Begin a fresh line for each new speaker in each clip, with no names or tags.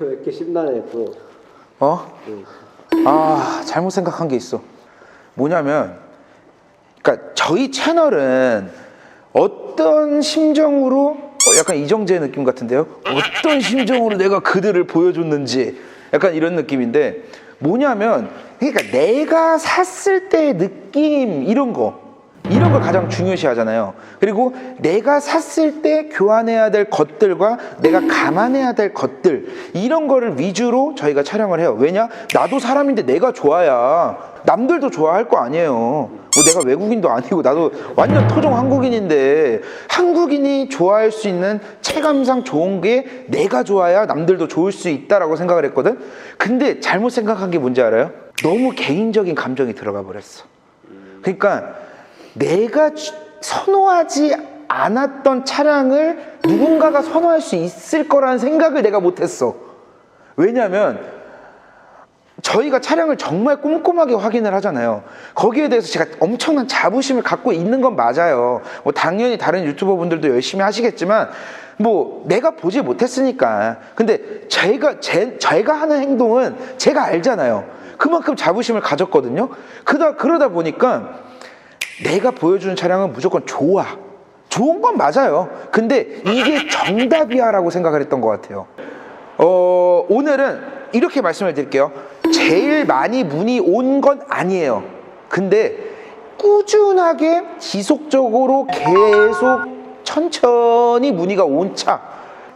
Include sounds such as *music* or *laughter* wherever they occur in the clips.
왜 이렇게 심란해 또.
어? 아 잘못 생각한 게 있어. 뭐냐면, 그러니까 저희 채널은 어떤 심정으로 어, 약간 이정재 느낌 같은데요? 어떤 심정으로 내가 그들을 보여줬는지 약간 이런 느낌인데 뭐냐면 그러니까 내가 샀을 때의 느낌 이런 거 이런 걸 가장 중요시 하잖아요. 그리고 내가 샀을 때 교환해야 될 것들과 내가 감안해야 될 것들 이런 거를 위주로 저희가 촬영을 해요. 왜냐? 나도 사람인데 내가 좋아야 남들도 좋아할 거 아니에요. 뭐 내가 외국인도 아니고 나도 완전 토종 한국인인데 한국인이 좋아할 수 있는 체감상 좋은 게 내가 좋아야 남들도 좋을 수 있다라고 생각을 했거든. 근데 잘못 생각한 게 뭔지 알아요? 너무 개인적인 감정이 들어가 버렸어. 그러니까 내가 주- 선호하지 않았던 차량을 누군가가 선호할 수 있을 거라는 생각을 내가 못했어. 왜냐하면 저희가 차량을 정말 꼼꼼하게 확인을 하잖아요. 거기에 대해서 제가 엄청난 자부심을 갖고 있는 건 맞아요. 뭐 당연히 다른 유튜버 분들도 열심히 하시겠지만 뭐 내가 보지 못했으니까. 근데 제가 제, 제가 하는 행동은 제가 알잖아요. 그만큼 자부심을 가졌거든요. 그다 그러다 보니까 내가 보여주는 차량은 무조건 좋아. 좋은 건 맞아요. 근데 이게 정답이야라고 생각을 했던 것 같아요. 어, 오늘은 이렇게 말씀을 드릴게요. 제일 많이 문의 온건 아니에요. 근데 꾸준하게 지속적으로 계속 천천히 문의가 온 차.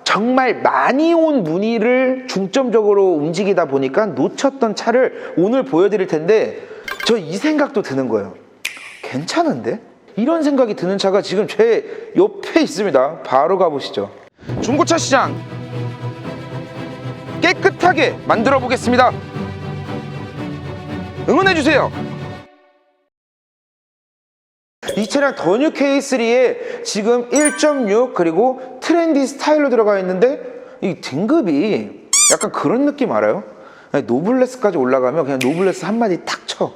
정말 많이 온 문의를 중점적으로 움직이다 보니까 놓쳤던 차를 오늘 보여드릴 텐데 저 이 생각도 드는 거예요. 괜찮은데? 이런 생각이 드는 차가 지금 제 옆에 있습니다. 바로 가보시죠. 중고차 시장 깨끗하게 만들어 보겠습니다. 응원해 주세요. 이 차량 더뉴 K3에 지금 1.6 그리고 트렌디 스타일로 들어가 있는데 이 등급이 약간 그런 느낌 알아요? 노블레스까지 올라가면 그냥 노블레스 한마디 탁 쳐.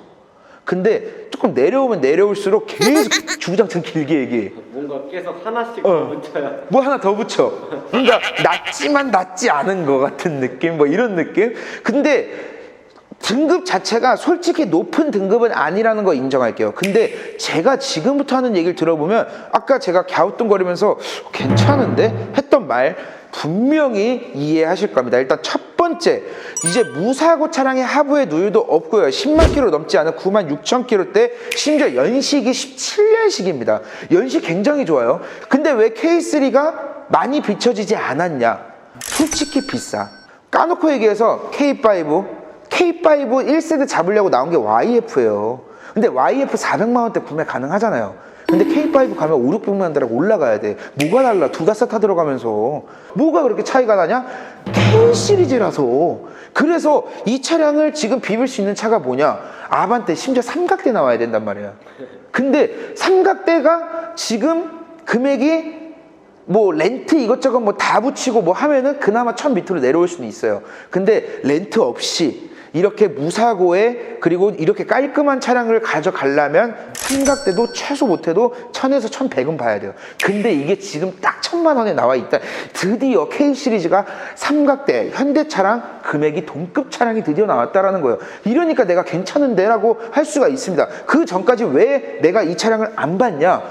근데 조금 내려오면 내려올수록 계속 *laughs* 주구장창 길게 얘기해.
뭔가 계속 하나씩
어.
문자야.
뭐 하나 더 붙여. 뭔가 낮지만 낮지 않은 것 같은 느낌, 뭐 이런 느낌. 근데 등급 자체가 솔직히 높은 등급은 아니라는 거 인정할게요. 근데 제가 지금부터 하는 얘기를 들어보면 아까 제가 갸우뚱거리면서 괜찮은데 했던 말 분명히 이해하실 겁니다. 일단 첫 번째, 이제 무사고 차량의 하부에 누유도 없고요. 10만 킬로 넘지 않은 9만 6천 킬로대, 심지어 연식이 17년식입니다. 연식 굉장히 좋아요. 근데 왜 K3가 많이 비춰지지 않았냐? 솔직히 비싸. 까놓고 얘기해서 K5, K5 1세대 잡으려고 나온 게 YF예요. 근데 YF 400만 원대 구매 가능하잖아요. 근데 K5 가면 5, 600만 원대라고 올라가야 돼. 뭐가 달라? 두 다섯 타 들어가면서. 뭐가 그렇게 차이가 나냐? K 시리즈라서. 그래서 이 차량을 지금 비빌 수 있는 차가 뭐냐? 아반떼 심지어 삼각대 나와야 된단 말이야. 근데 삼각대가 지금 금액이 뭐 렌트 이것저것 뭐 다 붙이고 뭐 하면은 그나마 천 밑으로 내려올 수는 있어요. 근데 렌트 없이 이렇게 무사고에 그리고 이렇게 깔끔한 차량을 가져가려면 삼각대도 최소 못해도 천에서 천백은 봐야 돼요. 근데 이게 지금 딱 천만 원에 나와 있다. 드디어 K 시리즈가 삼각대 현대차랑 금액이 동급 차량이 드디어 나왔다라는 거예요. 이러니까 내가 괜찮은데라고 할 수가 있습니다. 그 전까지 왜 내가 이 차량을 안 봤냐?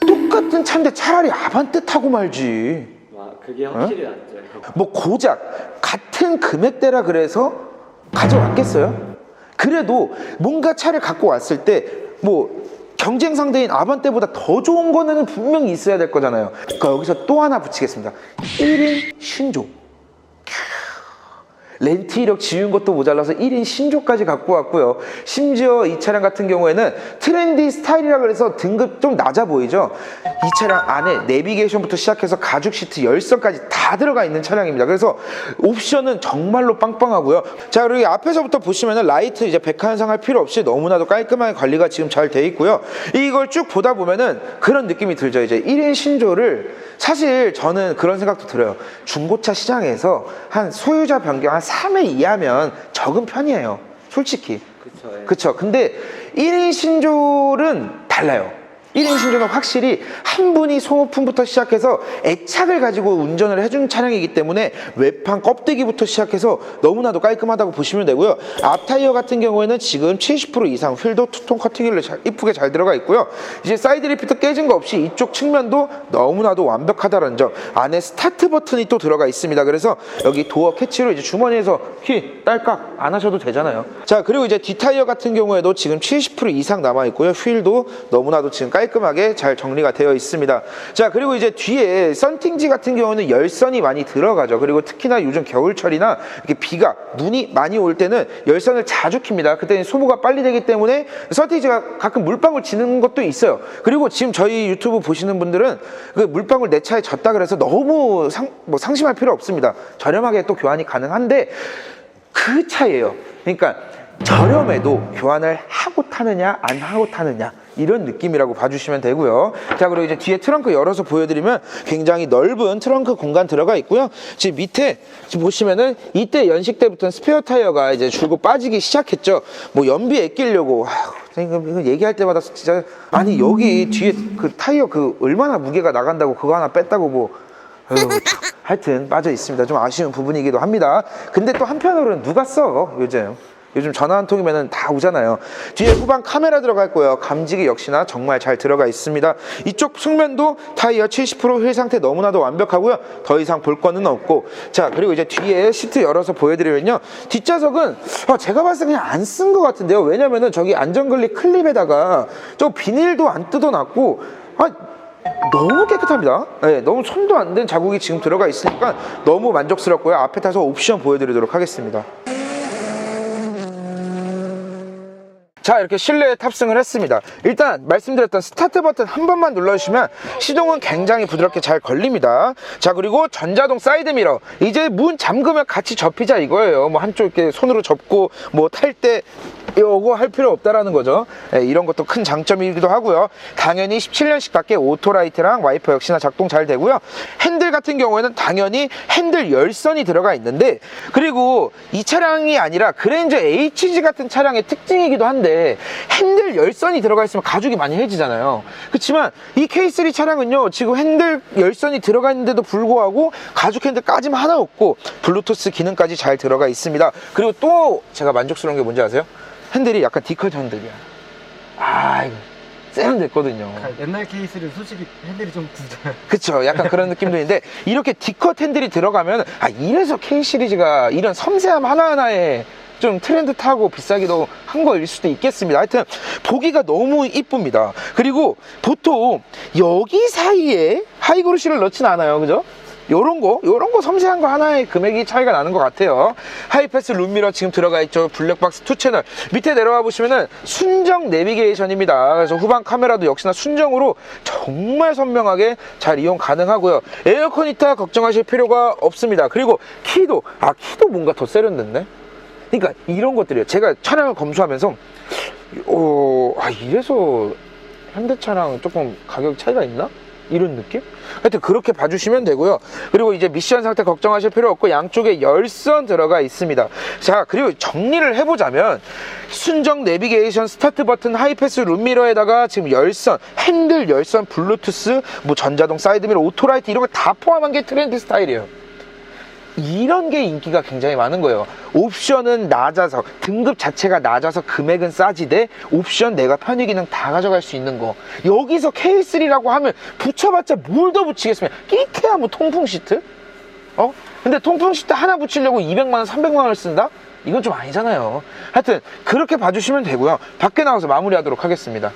똑같은 차인데 차라리 아반떼 타고 말지.
와 그게 확실히 낫죠.
뭐 고작 같은 금액대라 그래서 가져왔겠어요? 그래도 뭔가 차를 갖고 왔을 때 뭐 경쟁 상대인 아반떼보다 더 좋은 거는 분명히 있어야 될 거잖아요. 그러니까 여기서 또 하나 붙이겠습니다. 1인 신조. 렌트 이력 지운 것도 모자라서 1인 신조까지 갖고 왔고요. 심지어 이 차량 같은 경우에는 트렌디 스타일이라 그래서 등급 좀 낮아 보이죠? 이 차량 안에 내비게이션부터 시작해서 가죽 시트 열선까지 다 들어가 있는 차량입니다. 그래서 옵션은 정말로 빵빵하고요. 자, 그리고 이 앞에서부터 보시면은 라이트 이제 백한상 할 필요 없이 너무나도 깔끔하게 관리가 지금 잘 돼 있고요. 이걸 쭉 보다 보면은 그런 느낌이 들죠. 이제 1인 신조를 사실 저는 그런 생각도 들어요. 중고차 시장에서 한 소유자 변경 한 3회 이하면 적은 편이에요. 솔직히.
그쵸. 예.
그쵸. 근데 1인 신졸은 달라요. 1인 신조는 확실히 한 분이 소모품부터 시작해서 애착을 가지고 운전을 해준 차량이기 때문에 외판 껍데기부터 시작해서 너무나도 깔끔하다고 보시면 되고요. 앞 타이어 같은 경우에는 지금 70% 이상 휠도 투톤 커팅일로 잘- 이쁘게 잘 들어가 있고요. 이제 사이드 리피트 깨진 거 없이 이쪽 측면도 너무나도 완벽하다는 점. 안에 스타트 버튼이 또 들어가 있습니다. 그래서 여기 도어 캐치로 이제 주머니에서 키 딸깍 안 하셔도 되잖아요. 자 그리고 이제 뒷 타이어 같은 경우에도 지금 70% 이상 남아 있고요. 휠도 너무나도 지금 깔끔하게 잘 정리가 되어 있습니다. 자 그리고 이제 뒤에 썬팅지 같은 경우는 열선이 많이 들어가죠. 그리고 특히나 요즘 겨울철이나 이렇게 비가 눈이 많이 올 때는 열선을 자주 킵니다. 그때는 소모가 빨리 되기 때문에 썬팅지가 가끔 물방울 지는 것도 있어요. 그리고 지금 저희 유튜브 보시는 분들은 그 물방울 내 차에 졌다 그래서 너무 상, 뭐 상심할 필요 없습니다. 저렴하게 또 교환이 가능한데 그 차이예요. 그러니까 저렴해도 교환을 하고 타느냐 안 하고 타느냐 이런 느낌이라고 봐주시면 되고요. 자 그리고 이제 뒤에 트렁크 열어서 보여드리면 굉장히 넓은 트렁크 공간 들어가 있고요. 지금 밑에 지금 보시면은 이때 연식 때부터 스페어 타이어가 이제 줄고 빠지기 시작했죠. 뭐 연비 아끼려고 아휴, 선생님, 이거 얘기할 때마다 진짜 아니 여기 뒤에 그 타이어 그 얼마나 무게가 나간다고 그거 하나 뺐다고 뭐 하여튼 빠져 있습니다. 좀 아쉬운 부분이기도 합니다. 근데 또 한편으로는 누가 써 요즘? 요즘 전화 한 통이면 다 오잖아요. 뒤에 후방 카메라 들어가 있고요. 감지기 역시나 정말 잘 들어가 있습니다. 이쪽 측면도 타이어 70%휠 상태 너무나도 완벽하고요. 더 이상 볼 거는 없고. 자, 그리고 이제 뒤에 시트 열어서 보여드리면요. 뒷좌석은 아, 제가 봤을 때 그냥 안 쓴 것 같은데요. 왜냐면은 저기 안전글리 클립에다가 저 비닐도 안 뜯어놨고, 아, 너무 깨끗합니다. 네, 너무 손도 안 된 자국이 지금 들어가 있으니까 너무 만족스럽고요. 앞에 타서 옵션 보여드리도록 하겠습니다. 자 이렇게 실내에 탑승을 했습니다. 일단 말씀드렸던 스타트 버튼 한 번만 눌러주시면 시동은 굉장히 부드럽게 잘 걸립니다. 자 그리고 전자동 사이드 미러. 이제 문 잠그면 같이 접히자 이거예요. 뭐 한쪽 이렇게 손으로 접고 뭐 탈 때 요거 할 필요 없다라는 거죠. 예, 이런 것도 큰 장점이기도 하고요. 당연히 17년식답게 오토라이트랑 와이퍼 역시나 작동 잘 되고요. 핸들 같은 경우에는 당연히 핸들 열선이 들어가 있는데 그리고 이 차량이 아니라 그랜저 HG 같은 차량의 특징이기도 한데 핸들 열선이 들어가 있으면 가죽이 많이 해지잖아요. 그렇지만 이 K3 차량은요 지금 핸들 열선이 들어가 있는데도 불구하고 가죽 핸들까지만 하나 없고 블루투스 기능까지 잘 들어가 있습니다. 그리고 또 제가 만족스러운 게 뭔지 아세요? 핸들이 약간 디컷 핸들이야. 아 이거 세련됐거든요
옛날 케이스는 솔직히 핸들이 좀 굳어요.
그쵸 약간 그런 느낌도 있는데 이렇게 D컷 핸들이 들어가면 아 이래서 K 시리즈가 이런 섬세함 하나하나에 좀 트렌드 타고 비싸기도 한 거일 수도 있겠습니다. 하여튼 보기가 너무 이쁩니다. 그리고 보통 여기 사이에 하이그로시를 넣진 않아요. 그죠? 요런 거, 요런 거 섬세한 거 하나의 금액이 차이가 나는 것 같아요. 하이패스 룸미러 지금 들어가 있죠. 블랙박스 2 채널. 밑에 내려와 보시면은 순정 내비게이션입니다. 그래서 후방 카메라도 역시나 순정으로 정말 선명하게 잘 이용 가능하고요. 에어컨 히터 걱정하실 필요가 없습니다. 그리고 키도, 아, 키도 뭔가 더 세련됐네? 그러니까 이런 것들이에요. 제가 차량을 검수하면서, 어, 아, 이래서 현대차랑 조금 가격 차이가 있나? 이런 느낌? 하여튼 그렇게 봐주시면 되고요. 그리고 이제 미션 상태 걱정하실 필요 없고 양쪽에 열선 들어가 있습니다. 자, 그리고 정리를 해보자면 순정 내비게이션 스타트 버튼 하이패스 룸미러에다가 지금 열선, 핸들 열선, 블루투스, 뭐 전자동 사이드미러, 오토라이트 이런 거 다 포함한 게 트렌드 스타일이에요. 이런 게 인기가 굉장히 많은 거예요. 옵션은 낮아서 등급 자체가 낮아서 금액은 싸지되 옵션 내가 편의 기능 다 가져갈 수 있는 거. 여기서 K3라고 하면 붙여봤자 뭘 더 붙이겠습니까? 끼케야 뭐 통풍 시트? 어? 근데 통풍 시트 하나 붙이려고 200만 원, 300만 원을 쓴다? 이건 좀 아니잖아요. 하여튼 그렇게 봐주시면 되고요. 밖에 나가서 마무리하도록 하겠습니다.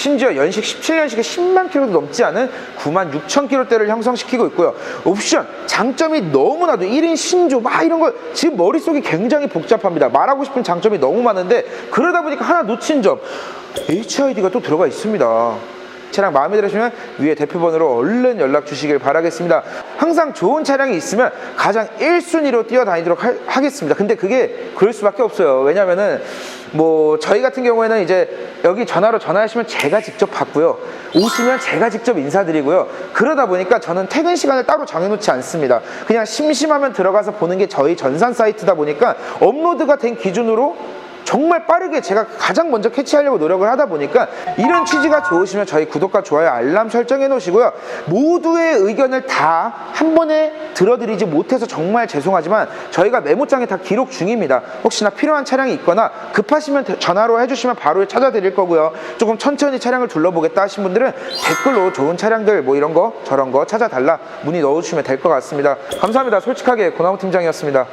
심지어 연식 17년식에 10만 킬로도 넘지 않은 9만 6천 킬로대를 형성시키고 있고요. 옵션, 장점이 너무나도 1인 신조, 막 이런 거 지금 머릿속이 굉장히 복잡합니다. 말하고 싶은 장점이 너무 많은데 그러다 보니까 하나 놓친 점, HID가 또 들어가 있습니다. 차량 마음에 들으시면 위에 대표번호로 얼른 연락 주시길 바라겠습니다. 항상 좋은 차량이 있으면 가장 1순위로 뛰어다니도록 하, 하겠습니다. 근데 그게 그럴 수밖에 없어요. 왜냐면은 뭐 저희 같은 경우에는 이제 여기 전화로 전화하시면 제가 직접 받고요. 오시면 제가 직접 인사드리고요. 그러다 보니까 저는 퇴근 시간을 따로 정해놓지 않습니다. 그냥 심심하면 들어가서 보는 게 저희 전산 사이트다 보니까 업로드가 된 기준으로 정말 빠르게 제가 가장 먼저 캐치하려고 노력을 하다 보니까 이런 취지가 좋으시면 저희 구독과 좋아요 알람 설정해 놓으시고요. 모두의 의견을 다 한 번에 들어드리지 못해서 정말 죄송하지만 저희가 메모장에 다 기록 중입니다. 혹시나 필요한 차량이 있거나 급하시면 대- 전화로 해주시면 바로 찾아드릴 거고요. 조금 천천히 차량을 둘러보겠다 하신 분들은 댓글로 좋은 차량들 뭐 이런 거 저런 거 찾아달라 문의 넣어주시면 될 것 같습니다. 감사합니다. 솔직하게 고나무 팀장이었습니다